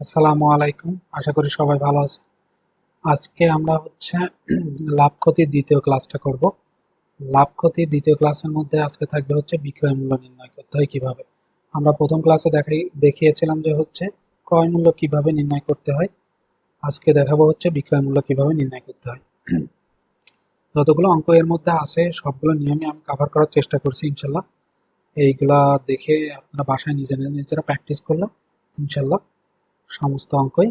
আসসালামু আলাইকুম। আশা করি সবাই ভালো আছে আজকে আমরা হচ্ছে লাভ ক্ষতির দ্বিতীয় ক্লাসটা করব। লাভ ক্ষতির দ্বিতীয় ক্লাসের মধ্যে আজকে থাকবে হচ্ছে বিক্রয় মূল্য নির্ণয় করতে হয় কীভাবে। আমরা প্রথম ক্লাসে দেখাই, দেখিয়েছিলাম যে হচ্ছে ক্রয় মূল্য কীভাবে নির্ণয় করতে হয়। আজকে দেখাবো হচ্ছে বিক্রয় মূল্য কীভাবে নির্ণয় করতে হয়। যতগুলো অঙ্ক এর মধ্যে আছে, সবগুলো নিয়মে আমি কাভার করার চেষ্টা করছি ইনশাল্লাহ। এইগুলা দেখে আপনারা বাসায় নিজেরা নিজেরা প্র্যাকটিস করলে ইনশাল্লাহ সমস্ত অঙ্কই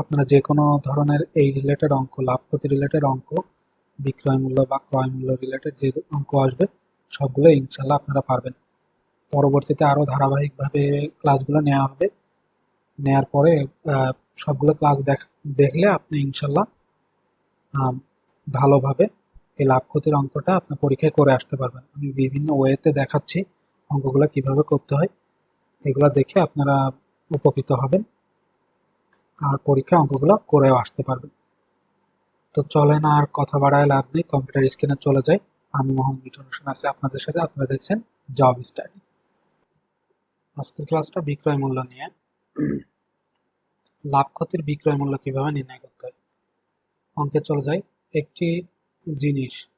আপনারা যে কোনো ধরনের এই রিলেটেড অঙ্ক লাভ ক্ষতি রিলেটেড অঙ্ক, বিক্রয় মূল্য বা ক্রয় মূল্য রিলেটেড যে অঙ্ক আসবে, সবগুলো ইনশাল্লাহ আপনারা পারবেন। পরবর্তীতে আরও ধারাবাহিকভাবে ক্লাসগুলো নেওয়া হবে। নেয়ার পরে সবগুলো ক্লাস দেখ, দেখলে আপনি ইনশাল্লাহ ভালোভাবে এই লাভ ক্ষতির অঙ্কটা আপনার পরীক্ষায় করে আসতে পারবেন। আমি বিভিন্ন ওয়েতে দেখাচ্ছি অঙ্কগুলো কীভাবে করতে হয়। এগুলো দেখে আপনারা উপকৃত হবেন আর পরীক্ষা অঙ্কগুলো করেও আসতে পারবেন। তো চলেন আর কথা বাড়ায় লাভ নেই, কম্পিউটার স্ক্রিনে চলে যাই। আমি মোহাম্মদ মিঠুন হোসেন আছি আপনাদের সাথে, আপনারা দেখছেন জব স্টাডি। আজকের ক্লাসটা বিক্রয় মূল্য নিয়ে। লাভ ক্ষতির বিক্রয় মূল্য কীভাবে নির্ণয় করতে হয়? অঙ্কে চলে যাই। একটি জিনিস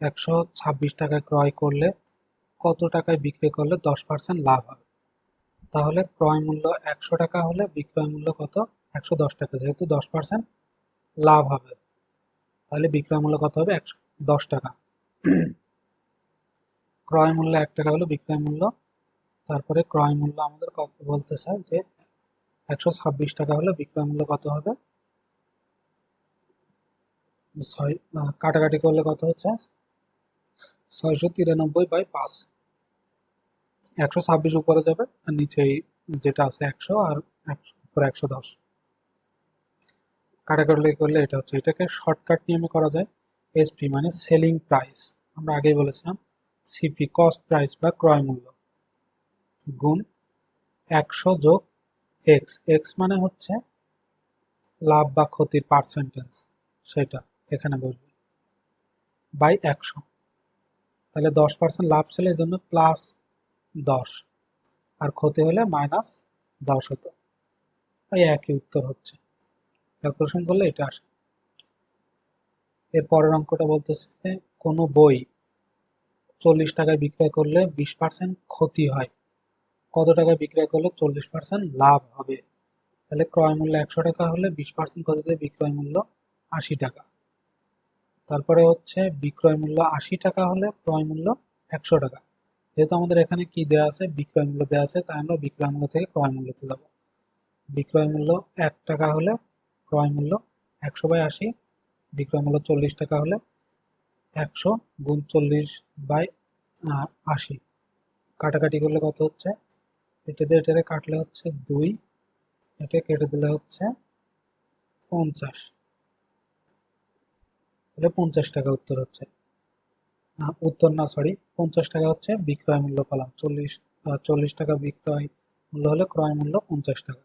একশো ছাব্বিশ টাকায় ক্রয় করলে কত টাকায় বিক্রি করলে দশ পার্সেন্ট লাভ হবে? তাহলে ক্রয় মূল্য একশো টাকা হলে বিক্রয় মূল্য কত? একশো দশ টাকা। যেহেতু দশ পার্সেন্ট লাভ হবে, তাহলে বিক্রয় মূল্য কত হবে? একশো দশ টাকা। ক্রয় মূল্য এক টাকা হলে বিক্রয় মূল্য, তারপরে ক্রয় মূল্য আমাদের কত বলতে চাই যে একশো ছাব্বিশ টাকা হলে বিক্রয় মূল্য কত হবে? ছয় কাটাকাটি করলে কত হচ্ছে? ছয়শো তিরানব্বই বাই পাঁচ। একশো ছাব্বিশ উপরে যাবে আর নিচে যেটা আছে একশো আর একশো, উপরে একশো দশ। কাটাকাটি করলে এটা হচ্ছে, এটাকে শর্টকাট নিয়মে করা যায় এসপি মানে সেলিং প্রাইস আমরা আগেই বলেছিলাম সিপি কস্ট প্রাইস বা ক্রয় মূল্য। গুণ একশো যোগ এক্স এক্স মানে হচ্ছে লাভ বা ক্ষতির পার্সেন্টেজ সেটা এখানে বসবে। বাই একশো। তাহলে দশ পার্সেন্ট লাভ ছিল এই জন্য প্লাস দশ। আর ক্ষতি হলে মাইনাস দশ হতো। এই একই উত্তর হচ্ছে। ক্যালকুলেশন করলে এটা আসে। এর পরের অঙ্কটা বলতেছে কোনো বই চল্লিশ টাকায় বিক্রয় করলে বিশ পার্সেন্ট ক্ষতি হয়। কত টাকায় বিক্রয় করলে চল্লিশ পার্সেন্ট লাভ হবে? তাহলে ক্রয় মূল্য একশো টাকা হলে বিশ পার্সেন্ট ক্ষতিতে বিক্রয় মূল্য আশি টাকা। তারপরে হচ্ছে বিক্রয় মূল্য আশি টাকা হলে ক্রয় মূল্য একশো টাকা। যেহেতু আমাদের এখানে কি দেওয়া আছে? বিক্রয় মূল্য দেওয়া আছে, তাই আমরা বিক্রয় মূল্য থেকে ক্রয় মূল্যতে যাব। বিক্রয় মূল্য এক টাকা হলে ক্রয় মূল্য একশো বাই আশি, বিক্রয় মূল্য চল্লিশ টাকা হলে একশো গুণ চল্লিশ বাই আশি। কাটাকাটি করলে কত হচ্ছে? এটা দিয়ে এটারে কাটলে হচ্ছে দুই, এটা কেটে দিলে হচ্ছে পঞ্চাশ। তাহলে পঞ্চাশ টাকা উত্তর হচ্ছে। উত্তর না সরি পঞ্চাশ টাকা হচ্ছে বিক্রয় মূল্য পেলাম চল্লিশ চল্লিশ টাকা বিক্রয় মূল্য হলে ক্রয় মূল্য পঞ্চাশ টাকা।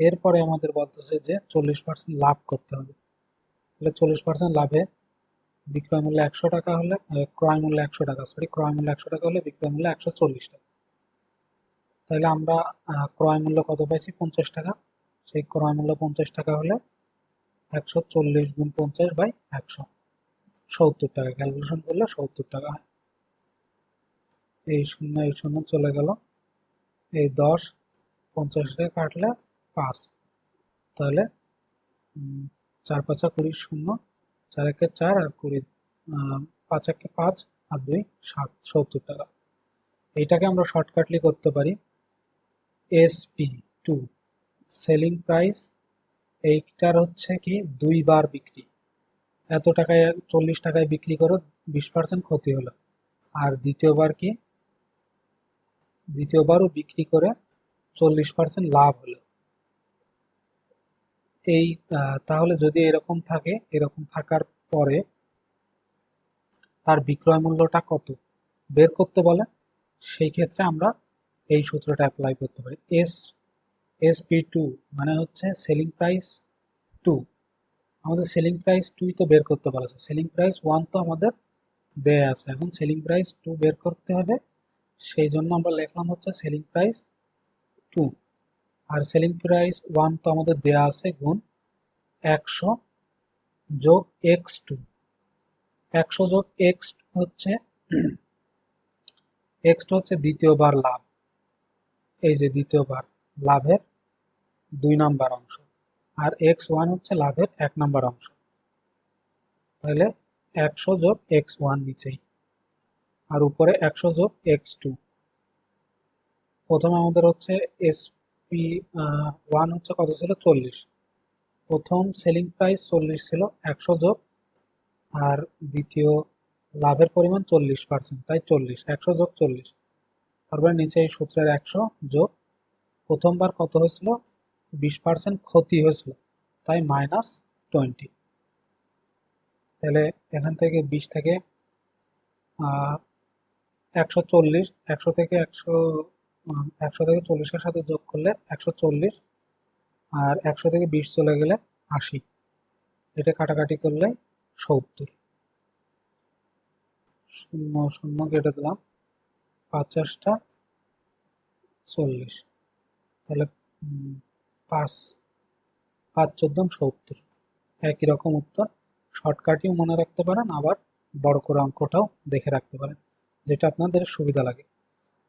এরপরে আমাদের বলতেছে যে চল্লিশ পার্সেন্ট লাভ করতে হবে। তাহলে চল্লিশ পার্সেন্ট লাভে বিক্রয় মূল্য একশো টাকা হলে ক্রয় মূল্য একশো টাকা সরি ক্রয় মূল্য একশো টাকা হলে বিক্রয় মূল্য একশো চল্লিশ টাকা। তাহলে আমরা ক্রয় মূল্য কত পাইছি? পঞ্চাশ টাকা। সেই ক্রয় মূল্য পঞ্চাশ টাকা হলে একশো চল্লিশ গুণ পঞ্চাশ বাই একশো। সত্তর টাকা ক্যালকুলেশন করলে সত্তর টাকা হয়। এই শূন্য এই শূন্য চলে গেল। এই দশ, পঞ্চাশ টাকা কাটলে পাঁচ। তাহলে চার পাঁচা কুড়ি শূন্য, চার একে চার আর কুড়ি পাঁচ একে পাঁচ আর দুই, সাত, সত্তর টাকা। এইটাকে আমরা শর্টকাটলি করতে পারি। এসপি টু সেলিং প্রাইস এইটার হচ্ছে কি, দুইবার বিক্রি। এত টাকায় চল্লিশ টাকায় বিক্রি করে, বিশ পার্সেন্ট ক্ষতি হলো। আর দ্বিতীয়বার কি? দ্বিতীয়বারও বিক্রি করে চল্লিশ পার্সেন্ট লাভ হলো। এই তাহলে যদি এরকম থাকে, এরকম থাকার পরে তার বিক্রয় মূল্যটা কত? বের করতে বলে, সেই ক্ষেত্রে আমরা এই সূত্রটা অ্যাপ্লাই করতে পারি। এস এস পি টু মানে হচ্ছে সেলিং প্রাইস টু আমাদের সেলিং প্রাইস টুই তো বের করতে বলেছে। সেলিং প্রাইস ওয়ান তো আমাদের দেয়া আছে। এখন সেলিং প্রাইস টু বের করতে হবে। সেই জন্য আমরা লিখলাম হচ্ছে সেলিং প্রাইস টু আর সেলিং প্রাইস ওয়ান তো আমাদের দেয়া আছে গুণ একশো যোগ এক্স টু একশো যোগ এক্স হচ্ছে এক্স টু হচ্ছে দ্বিতীয়বার লাভ। এই যে দ্বিতীয়বার লাভের দুই নাম্বার অংশ। আর এক্স ওয়ান হচ্ছে লাভের এক নাম্বার অংশ। তাহলে একশো যোগ এক্স ওয়ান নিচেই। আর উপরে একশো যোগ এক্স টু প্রথমে আমাদের হচ্ছে এসপি ওয়ান হচ্ছে কত ছিল? চল্লিশ। প্রথম সেলিং প্রাইস চল্লিশ ছিল একশো যোগ, আর দ্বিতীয় লাভের পরিমাণ চল্লিশ পার্সেন্ট তাই চল্লিশ, একশো যোগ চল্লিশ। তারপরে নিচে এই সূত্রের একশো যোগ, প্রথমবার কত হয়েছিল? বিশ পার্সেন্ট ক্ষতি হয়েছিল, তাই মাইনাস টোয়েন্টি তাহলে এখান থেকে বিশ থেকে একশো চল্লিশ, একশো থেকে একশো একশো থেকে চল্লিশের সাথে যোগ করলে একশো চল্লিশ, আর একশো থেকে বিশ চলে গেলে আশি। এটা কাটাকাটি করলে সত্তর। শূন্য শূন্য কেটে দিলাম পঞ্চাশটা চল্লিশ। তাহলে পাঁচ পাঁচ চোদ্দ সত্তর একই রকম উত্তর। শর্টকাটিও মনে রাখতে পারেন, আবার বড় করে অঙ্কটাও দেখে রাখতে পারেন, যেটা আপনাদের সুবিধা লাগে।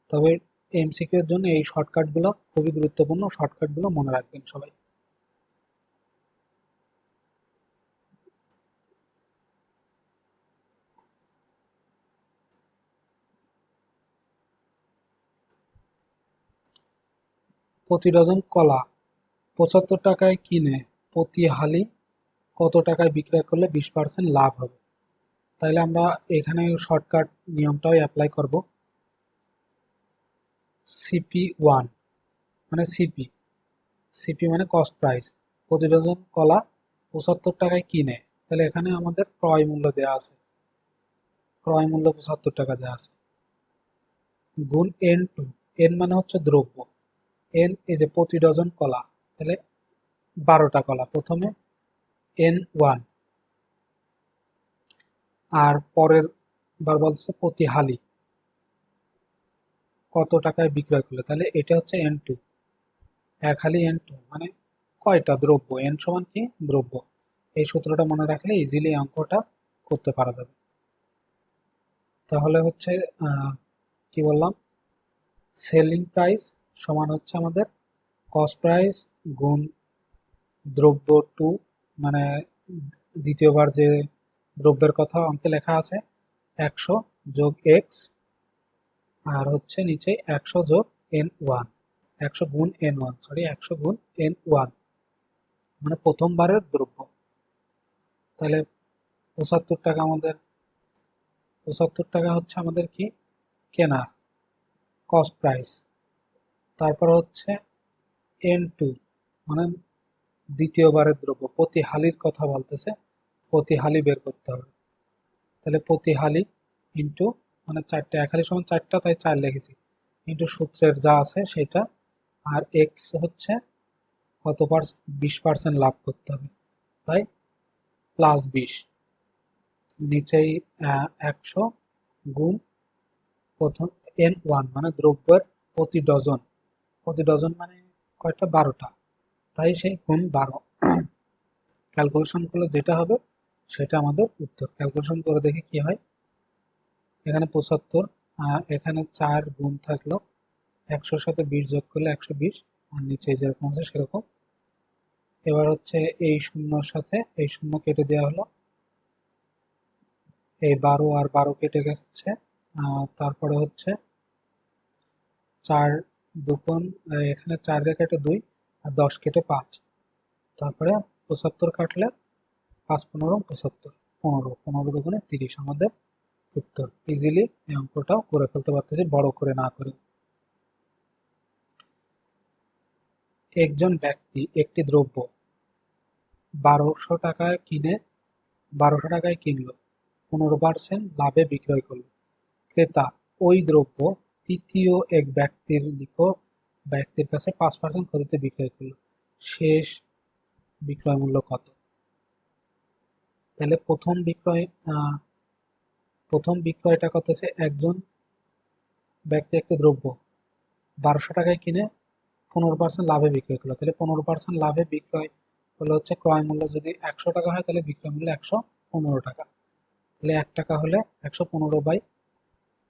তবে এমসিকিউ এর জন্য এই শর্টকাটগুলো খুবই গুরুত্বপূর্ণ, শর্টকাটগুলো মনে রাখবেন সবাই। প্রতি ডজন কলা পঁচাত্তর টাকায় কিনে প্রতি হালি কত টাকায় বিক্রয় করলে বিশ পার্সেন্ট লাভ হবে? তাহলে আমরা এখানে শর্টকাট নিয়মটাও অ্যাপ্লাই করব। সিপি ওয়ান মানে সিপি সিপি মানে কস্ট প্রাইস প্রতি ডজন কলা পঁচাত্তর টাকায় কিনে তাহলে এখানে আমাদের ক্রয় মূল্য দেওয়া আছে। ক্রয় মূল্য পঁচাত্তর টাকা দেওয়া আছে। গুণ এন টু এন মানে হচ্ছে দ্রব্য। এন এই যে প্রতি ডজন কলা তাহলে বারোটা কলা। প্রথমে এন ওয়ান। আর পরের বার বলছে প্রতি হালি কত টাকায় বিক্রয় করলে? তাহলে এটা হচ্ছে এন টু। এক হালি এন টু মানে কয়টা দ্রব্য? এন সমান কি? দ্রব্য। এই সূত্রটা মনে রাখলে ইজিলি অঙ্কটা করতে পারা যাবে। তাহলে হচ্ছে কি বললাম? সেলিং প্রাইস সমান হচ্ছে আমাদের কস্ট প্রাইস গুণ দ্রব্য টু মানে দ্বিতীয়বার যে দ্রব্যের কথা অঙ্কে লেখা আছে, একশো যোগ এক্স আর হচ্ছে নিচে একশো যোগ এন ওয়ান একশো গুণ এন ওয়ান সরি একশো গুণ এন ওয়ান মানে প্রথমবারের দ্রব্য। তাহলে পঁচাত্তর টাকা আমাদের, পঁচাত্তর টাকা হচ্ছে আমাদের কি? কেনা কস্ট প্রাইস তারপর হচ্ছে এন টু মানে দ্বিতীয়বারের দ্রব্য। প্রতি হালির কথা বলতেছে প্রতি হালি বের করতে হবে। তাহলে প্রতি হালি ইন্টু মানে চারটে এক হালি সমান চারটা, তাই চার লিখেছি। ইন্টু সূত্রের যা আছে সেটা, আর এক্স হচ্ছে কত পার্সেন্ট বিশ পার্সেন্ট লাভ করতে হবে। তাই প্লাস বিশ। নিচেই একশো গুণ প্রথম এন ওয়ান মানে দ্রব্যের প্রতি ডজন। প্রতি ডজন মানে কয়টা? বারোটা। তাই সেই গুণ বারো? ক্যালকুলেশন করলে যেটা হবে সেটা আমাদের উত্তর। ক্যালকুলেশন করে দেখি কি হয়। এখানে পঁচাত্তর এখানে চার গুণ থাকল একশোর সাথে বিশ যোগ করলে একশো বিশ, আর নিচে যেরকম আছে সেরকম। এবার হচ্ছে এই শূন্যর সাথে এই শূন্য কেটে দেওয়া হলো। এই বারো আর বারো কেটে গেছে তারপরে হচ্ছে চার দুগুণ এখানে চার কেটে দুই আর দশ কেটে পাঁচ। তারপরে পঁচাত্তর কাটলে পাঁচ পনেরো, পঁচাত্তর পনেরো পনেরো দুগুণে তিরিশ আমাদের উত্তর। ইজিলি এই অঙ্কটাও করে ফেলতে পারতেছি, বড় করে না করে। একজন ব্যক্তি একটি দ্রব্য বারোশো টাকায় কিনে, বারোশো টাকায় কিনলো, পনেরো পার্সেন্ট লাভে বিক্রয় করল। ক্রেতা ওই দ্রব্য তৃতীয় এক ব্যক্তির নিকট ব্যক্তির কাছে পাঁচ পার্সেন্ট ক্ষতিতে বিক্রয় করল। শেষ বিক্রয় মূল্য কত? তাহলে প্রথম বিক্রয় প্রথম বিক্রয়টা কত হচ্ছে? একজন ব্যক্তি একটি দ্রব্য বারোশো টাকায় কিনে পনেরো পার্সেন্ট লাভে বিক্রয় করল। তাহলে পনেরো পার্সেন্ট লাভে বিক্রয় হলে হচ্ছে ক্রয় মূল্য যদি একশো টাকা হয়, তাহলে বিক্রয় মূল্য একশো পনেরো টাকা। তাহলে এক টাকা হলে একশো পনেরো বাই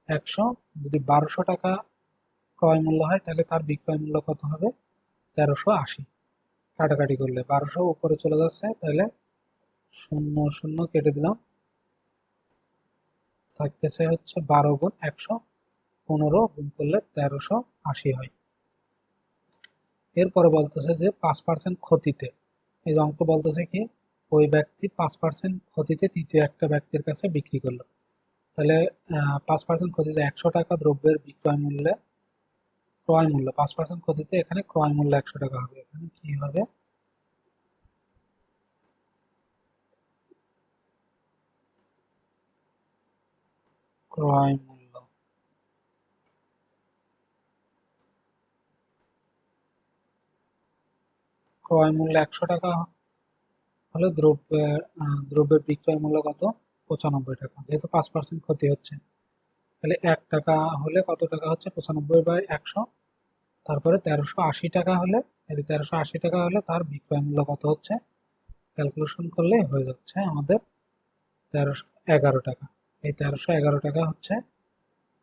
একশো। যদি বারোশো টাকা ক্রয় মূল্য হয়, তাহলে তার বিক্রয় মূল্য কত হবে? তেরোশো আশি। কাটাকাটি করলে বারোশো উপরে চলে যাচ্ছে, তাহলে শূন্য শূন্য কেটে দিলাম। থাকতেছে হচ্ছে বারো গুণ একশো। পনেরো গুণ করলে তেরোশো আশি হয়। এরপরে বলতেছে যে পাঁচ পার্সেন্ট ক্ষতিতে। এই যে অঙ্ক বলতেছে কি, ওই ব্যক্তি পাঁচ পার্সেন্ট ক্ষতিতে তৃতীয় একটা ব্যক্তির কাছে বিক্রি করল। তাহলে পাঁচ পার্সেন্ট ক্ষতিতে একশো টাকা দ্রব্যের বিক্রয় মূল্যে ক্রয় মূল্য। পাঁচ পার্সেন্ট ক্ষতিতে এখানে ক্রয় মূল্য একশো টাকা হবে। এখানে কি হবে? ক্রয় মূল্য। ক্রয় মূল্য একশো টাকা হলে দ্রব্যের দ্রব্যের বিক্রয় মূল্য কত? পঁচানব্বই টাকা। যেহেতু পাঁচ পার্সেন্ট ক্ষতি হচ্ছে, তাহলে এক টাকা হলে কত টাকা হচ্ছে? পঁচানব্বই বাই একশো। তারপরে তেরোশো আশি টাকা হলে, এই তেরোশো আশি টাকা হলে তার বিক্রয় মূল্য কত হচ্ছে? ক্যালকুলেশন করলে হয়ে যাচ্ছে আমাদের তেরোশো এগারো টাকা। এই তেরোশো এগারো টাকা হচ্ছে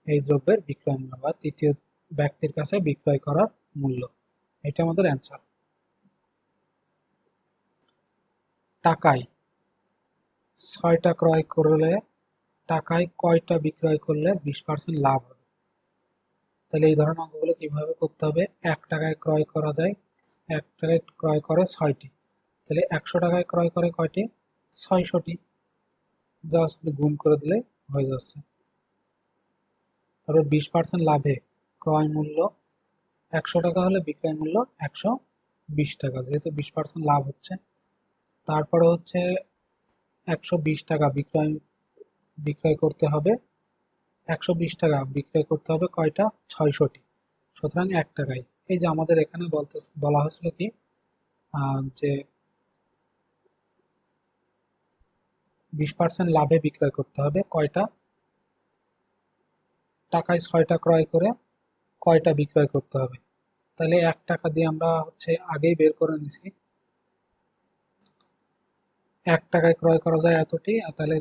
এই দ্রব্যের বিক্রয় মূল্য বা তৃতীয় ব্যক্তির কাছে বিক্রয় করার মূল্য। এটা আমাদের অ্যান্সার টাকায় ছয়টা ক্রয় করলে, টাকায় কয়টা বিক্রয় করলে বিশ পার্সেন্ট লাভ হবে? তাহলে এই ধরনের অঙ্কগুলো কীভাবে করতে হবে? এক টাকায় ক্রয় করা যায়, এক টাকায় ক্রয় করে ছয়টি। তাহলে একশো টাকায় ক্রয় করে কয়টি? ছয়শটি। জাস্ট গুণ করে দিলে হয়ে যাচ্ছে। তারপর বিশ পার্সেন্ট লাভে ক্রয় মূল্য, একশো টাকা হলে বিক্রয় মূল্য একশো বিশ টাকা। যেহেতু বিশ পার্সেন্ট লাভ হচ্ছে, তারপরে হচ্ছে একশো বিশ টাকা বিক্রয় বিক্রয় করতে হবে। একশো বিশ টাকা বিক্রয় করতে হবে, কয়টা? ছয়শটি। সুতরাং এক টাকায়। এই যে আমাদের এখানে বলতে, বলা হয়েছিল কি? যে বিশ পার্সেন্ট লাভে বিক্রয় করতে হবে। কয়টা? টাকায় ছয়টা ক্রয় করে কয়টা বিক্রয় করতে হবে? তাহলে এক টাকা দিয়ে আমরা হচ্ছে আগেই বের করে নিছি। এক টাকায় ক্রয় করা যায় এতটি, আর তাহলে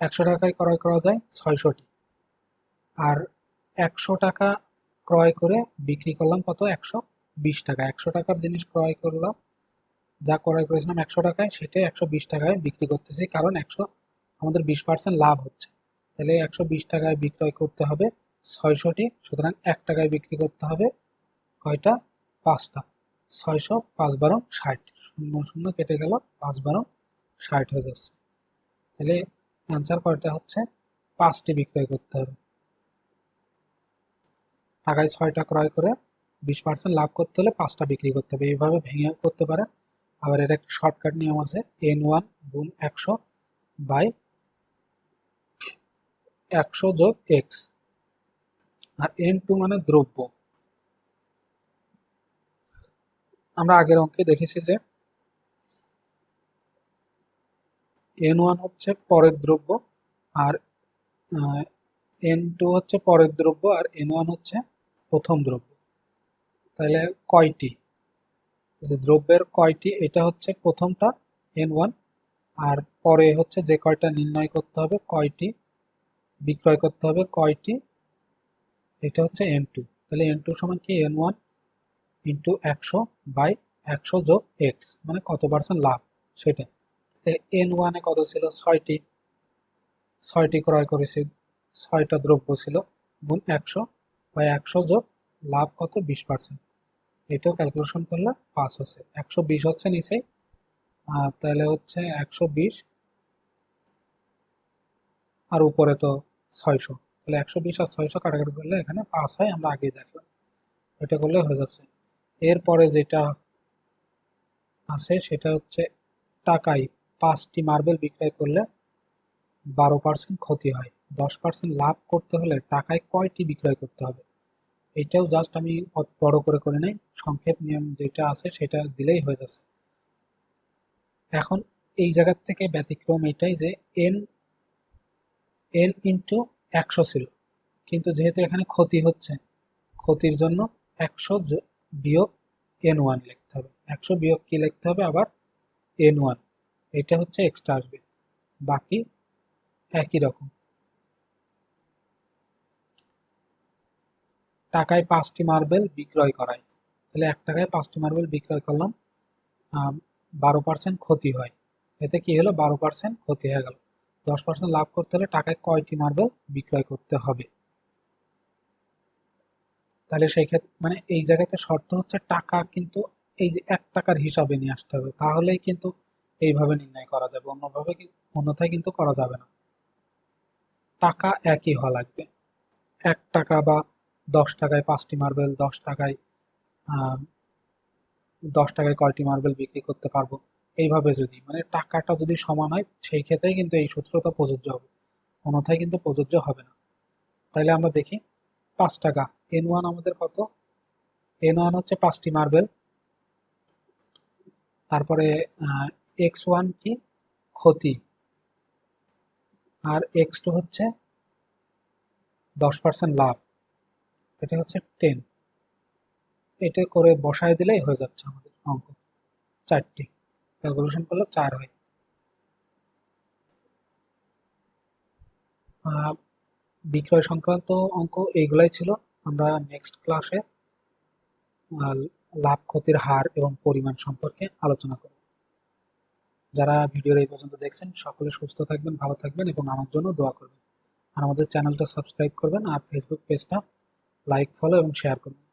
একশো টাকায় ক্রয় করা যায় ছয়শটি। আর একশো টাকা ক্রয় করে বিক্রি করলাম কত? একশো বিশ টাকা। একশো টাকার জিনিস ক্রয় করলাম, যা ক্রয় করেছিলাম একশো টাকায়, সেটাই একশো বিশ টাকায় বিক্রি করতেছি, কারণ একশো, আমাদের বিশ পার্সেন্ট লাভ হচ্ছে। তাহলে একশো বিশ টাকায় বিক্রয় করতে হবে ছয়শটি, সুতরাং এক টাকায় বিক্রি করতে হবে কয়টা? পাঁচটা। ছয়শো পাঁচ বারো ষাট। শূন্য শূন্য কেটে গেল, পাঁচ বারো ষাট হয়ে যাচ্ছে। তাহলে অ্যান্সার কয়টা হচ্ছে? পাঁচটি বিক্রয় করতে হবে। টাকায় ছয়টা ক্রয় করে বিশ পার্সেন্ট লাভ করতে হলে পাঁচটা বিক্রি করতে হবে। এইভাবে ভেঙে করতে পারে। আবার এর একটা শর্টকাট নিয়ম আছে এন ওয়ান গুণ একশো বাই একশো যোগ এক্স আর এন টু মানে দ্রব্য। আমরা আগের অঙ্কে দেখেছি যে এন ওয়ান হচ্ছে পরের দ্রব্য আর এন টু হচ্ছে পরের দ্রব্য আর এন ওয়ান হচ্ছে প্রথম দ্রব্য। তাহলে কয়টি? যে দ্রব্যের কয়টি, এটা হচ্ছে প্রথমটা এন ওয়ান আর পরে হচ্ছে যে কয়টা নির্ণয় করতে হবে, কয়টি বিক্রয় করতে হবে, কয়টি? এটা হচ্ছে এন টু তাহলে এন টু সমান কি? এন ওয়ান ইন্টু একশো বাই একশো যোগ এক্স মানে কত পার্সেন্ট লাভ? সেটা। এন ওয়ানে কত ছিল? ছয়টি। ছয়টি ক্রয় করেছি। ছয়টা দ্রব্য ছিল। গুণ একশো বা একশো যোগ লাভ কত? বিশ পার্সেন্ট এটাও ক্যালকুলেশন করলে পাস হচ্ছে। একশো বিশ হচ্ছে নিচে। তাহলে হচ্ছে একশো বিশ। আর উপরে তো ছয়শো। তাহলে একশো বিশ আর ছয়শো কাটাকাটি করলে এখানে পাস হয়, আমরা আগেই দেখলাম। এটা করলে হয়ে যাচ্ছে। এরপরে যেটা আছে সেটা হচ্ছে টাকায় পাঁচটি মার্বেল বিক্রয় করলে বারো পার্সেন্ট ক্ষতি হয়। দশ পার্সেন্ট লাভ করতে হলে টাকায় কয়টি বিক্রয় করতে হবে? এটাও জাস্ট আমি বড় করে করে নেই। সংক্ষেপ নিয়ম যেটা আছে সেটা দিলেই হয়ে যাচ্ছে। এখন এই জায়গার থেকে ব্যতিক্রম এটাই যে এন এন ইন্টু একশো ছিল। কিন্তু যেহেতু এখানে ক্ষতি হচ্ছে, ক্ষতির জন্য একশো বিয়োগ এন ওয়ান লিখতে হবে। একশো বিয়োগ কি লিখতে হবে? আবার এন ওয়ান এটা হচ্ছে এক্সট্রা আসবে। বাকি একই রকম। টাকায় পাঁচটি মার্বেল বিক্রয় করায়। তাহলে এক টাকায় পাঁচটি মার্বেল বিক্রয় করলাম বারো পার্সেন্ট ক্ষতি হয়। এতে কি হলো? বারো পার্সেন্ট ক্ষতি হয়ে গেল। দশ পার্সেন্ট লাভ করতে হলে টাকায় কয়টি মার্বেল বিক্রয় করতে হবে? তাহলে সেই ক্ষেত্রে মানে এই জায়গাতে শর্ত হচ্ছে টাকা কিন্তু এই যে এক টাকার হিসাবে নিয়ে আসতে হবে। তাহলেই কিন্তু এইভাবে নির্ণয় করা যাবে। অন্যভাবে অন্যথায় কিন্তু করা যাবে না। টাকা একই হওয়া লাগবে। এক টাকা বা দশ টাকায় পাঁচটি মার্বেল, দশ টাকায় দশ টাকায় কয়টি মার্বেল বিক্রি করতে পারব? এইভাবে যদি মানে টাকাটা যদি সমান হয়, সেই ক্ষেত্রে কিন্তু এই সূত্রটা প্রযোজ্য হবে। অন্যথায় কিন্তু প্রযোজ্য হবে না। তাইলে আমরা দেখি, পাঁচ টাকা এন ওয়ান আমাদের কত? এন ওয়ান হচ্ছে পাঁচটি মার্বেল তারপরে এক্স ওয়ান কি? ক্ষতি। আর এক্স টু হচ্ছে দশ পার্সেন্ট লাভ। এটা হচ্ছে টেন এটা করে বসায় দিলেই হয়ে যাচ্ছে আমাদের অঙ্ক। চারটি। ক্যালকুলেশন করলে চার হয়। বিক্রয় সংক্রান্ত অঙ্ক এইগুলাই ছিল। আমরা নেক্সট ক্লাসে লাভ, ক্ষতির হার এবং পরিমাণ সম্পর্কে আলোচনা করব। যারা ভিডিওর এই পর্যন্ত দেখছেন, সকলে সুস্থ থাকবেন, ভালো থাকবেন এবং আমার জন্য দোয়া করবেন। আর আমাদের চ্যানেলটা সাবস্ক্রাইব করবেন আর ফেসবুক পেজটা লাইক ফলো এবং শেয়ার করবেন।